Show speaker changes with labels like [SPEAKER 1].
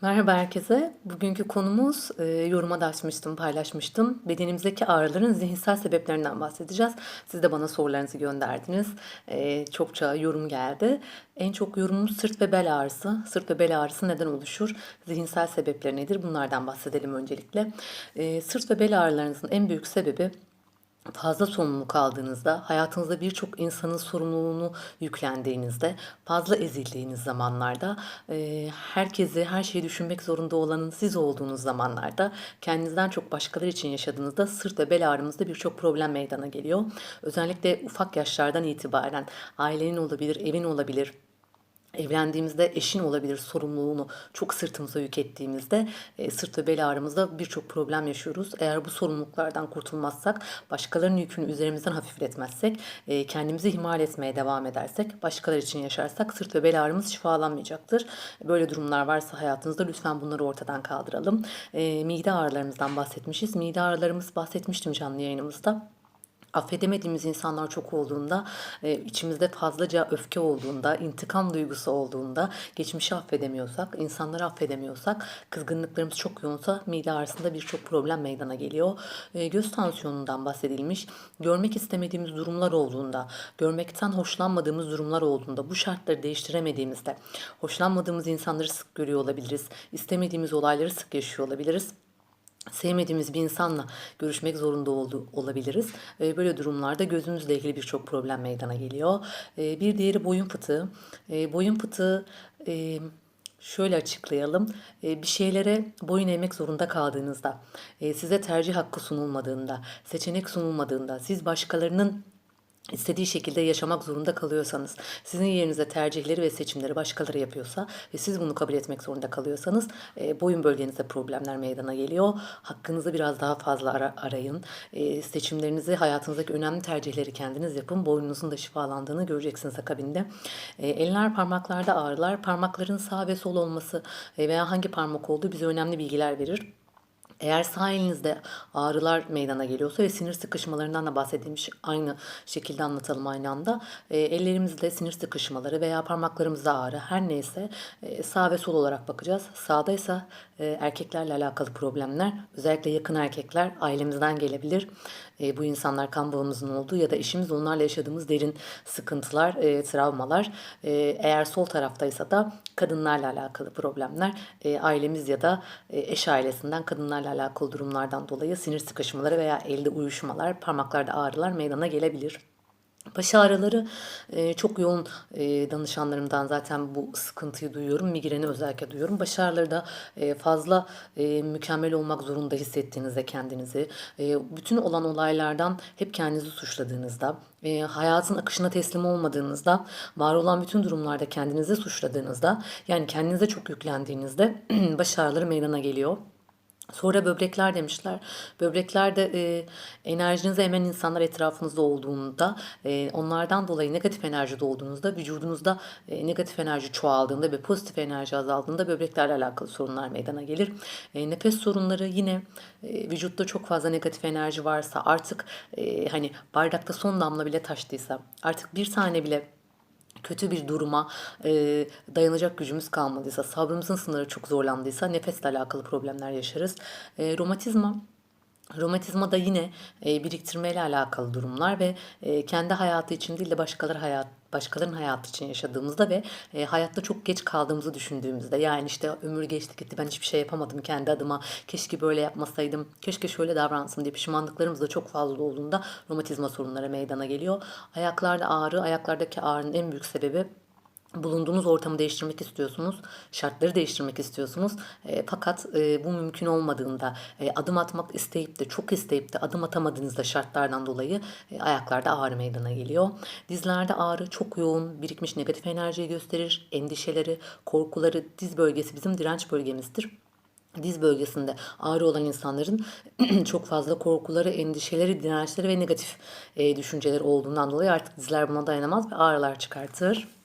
[SPEAKER 1] Merhaba herkese. Bugünkü konumuz e, yoruma da açmıştım, paylaşmıştım. Bedenimizdeki ağrıların zihinsel sebeplerinden bahsedeceğiz. Siz de bana sorularınızı gönderdiniz. E, çokça yorum geldi. En çok yorumumuz sırt ve bel ağrısı. Sırt ve bel ağrısı neden oluşur? Zihinsel sebepleri nedir? Bunlardan bahsedelim öncelikle. E, sırt ve bel ağrılarınızın en büyük sebebi fazla sorumluluk aldığınızda, hayatınızda birçok insanın sorumluluğunu yüklendiğinizde, fazla ezildiğiniz zamanlarda, herkesi, her şeyi düşünmek zorunda olanın siz olduğunuz zamanlarda, kendinizden çok başkaları için yaşadığınızda sırt ve bel ağrımızda birçok problem meydana geliyor. Özellikle ufak yaşlardan itibaren ailenin olabilir, evin olabilir, Evlendiğimizde eşin olabilir sorumluluğunu çok sırtımıza yük ettiğimizde e, sırt ve bel ağrımızda birçok problem yaşıyoruz. Eğer bu sorumluluklardan kurtulmazsak, başkalarının yükünü üzerimizden hafifletmezsek, e, kendimizi ihmal etmeye devam edersek, başkaları için yaşarsak sırt ve bel ağrımız şifalanmayacaktır. Böyle durumlar varsa hayatınızda lütfen bunları ortadan kaldıralım. E, mide ağrılarımızdan bahsetmişiz. Mide ağrılarımız bahsetmiştim canlı yayınımızda affedemediğimiz insanlar çok olduğunda, e, içimizde fazlaca öfke olduğunda, intikam duygusu olduğunda, geçmişi affedemiyorsak, insanları affedemiyorsak, kızgınlıklarımız çok yoğunsa mide ağrısında birçok problem meydana geliyor. E, göz tansiyonundan bahsedilmiş. Görmek istemediğimiz durumlar olduğunda, görmekten hoşlanmadığımız durumlar olduğunda, bu şartları değiştiremediğimizde, hoşlanmadığımız insanları sık görüyor olabiliriz, istemediğimiz olayları sık yaşıyor olabiliriz sevmediğimiz bir insanla görüşmek zorunda oldu, olabiliriz. E, böyle durumlarda gözümüzle ilgili birçok problem meydana geliyor. E, bir diğeri boyun fıtığı. E, boyun fıtığı e, şöyle açıklayalım. Bir şeylere boyun eğmek zorunda kaldığınızda, e, size tercih hakkı sunulmadığında, seçenek sunulmadığında, siz başkalarının istediği şekilde yaşamak zorunda kalıyorsanız, sizin yerinize tercihleri ve seçimleri başkaları yapıyorsa ve siz bunu kabul etmek zorunda kalıyorsanız e, boyun bölgenizde problemler meydana geliyor. Hakkınızı biraz daha fazla ara, arayın. E, seçimlerinizi, hayatınızdaki önemli tercihleri kendiniz yapın. Boynunuzun da şifalandığını göreceksiniz akabinde. E, eller parmaklarda ağrılar. Parmakların sağ ve sol olması e, veya hangi parmak olduğu bize önemli bilgiler verir. Eğer sağ elinizde ağrılar meydana geliyorsa ve sinir sıkışmalarından da bahsedilmiş aynı şekilde anlatalım aynı anda. E, ellerimizde sinir sıkışmaları veya parmaklarımızda ağrı her neyse e, sağ ve sol olarak bakacağız. Sağda ise e, erkeklerle alakalı problemler özellikle yakın erkekler ailemizden gelebilir. E, bu insanlar kan bağımızın olduğu ya da eşimiz onlarla yaşadığımız derin sıkıntılar, e, travmalar. E, eğer sol taraftaysa da kadınlarla alakalı problemler. E, ailemiz ya da e, eş ailesinden kadınlarla alakalı durumlardan dolayı sinir sıkışmaları veya elde uyuşmalar, parmaklarda ağrılar meydana gelebilir. Baş ağrıları e, çok yoğun e, danışanlarımdan zaten bu sıkıntıyı duyuyorum. Migreni özellikle duyuyorum. Baş ağrıları da e, fazla mükemmel olmak zorunda hissettiğinizde kendinizi, bütün olan olaylardan hep kendinizi suçladığınızda, hayatın akışına teslim olmadığınızda, var olan bütün durumlarda kendinizi suçladığınızda, yani kendinize çok yüklendiğinizde baş ağrıları meydana geliyor. Sonra böbrekler demişler. Böbreklerde e, enerjinizi emen insanlar etrafınızda olduğunda, e, onlardan dolayı negatif enerjide olduğunuzda, vücudunuzda e, negatif enerji çoğaldığında ve pozitif enerji azaldığında böbreklerle alakalı sorunlar meydana gelir. E, nefes sorunları yine e, vücutta çok fazla negatif enerji varsa artık e, hani bardakta son damla bile taştıysa artık bir tane bile kötü bir duruma e, dayanacak gücümüz kalmadıysa, sabrımızın sınırı çok zorlandıysa nefesle alakalı problemler yaşarız. E, romatizma Romatizma da yine e, biriktirmeyle alakalı durumlar ve e, kendi hayatı için değil de başkaları hayat başkalarının hayatı için yaşadığımızda ve e, hayatta çok geç kaldığımızı düşündüğümüzde yani işte ömür geçti gitti ben hiçbir şey yapamadım kendi adıma keşke böyle yapmasaydım keşke şöyle davransın diye pişmanlıklarımız da çok fazla olduğunda romatizma sorunları meydana geliyor. Ayaklarda ağrı ayaklardaki ağrının en büyük sebebi bulunduğunuz ortamı değiştirmek istiyorsunuz, şartları değiştirmek istiyorsunuz. E, fakat e, bu mümkün olmadığında, e, adım atmak isteyip de çok isteyip de adım atamadığınızda şartlardan dolayı e, ayaklarda ağrı meydana geliyor. Dizlerde ağrı çok yoğun, birikmiş negatif enerjiyi gösterir. Endişeleri, korkuları, diz bölgesi bizim direnç bölgemizdir diz bölgesinde ağrı olan insanların çok fazla korkuları, endişeleri, dirençleri ve negatif e, düşünceleri olduğundan dolayı artık dizler buna dayanamaz ve ağrılar çıkartır.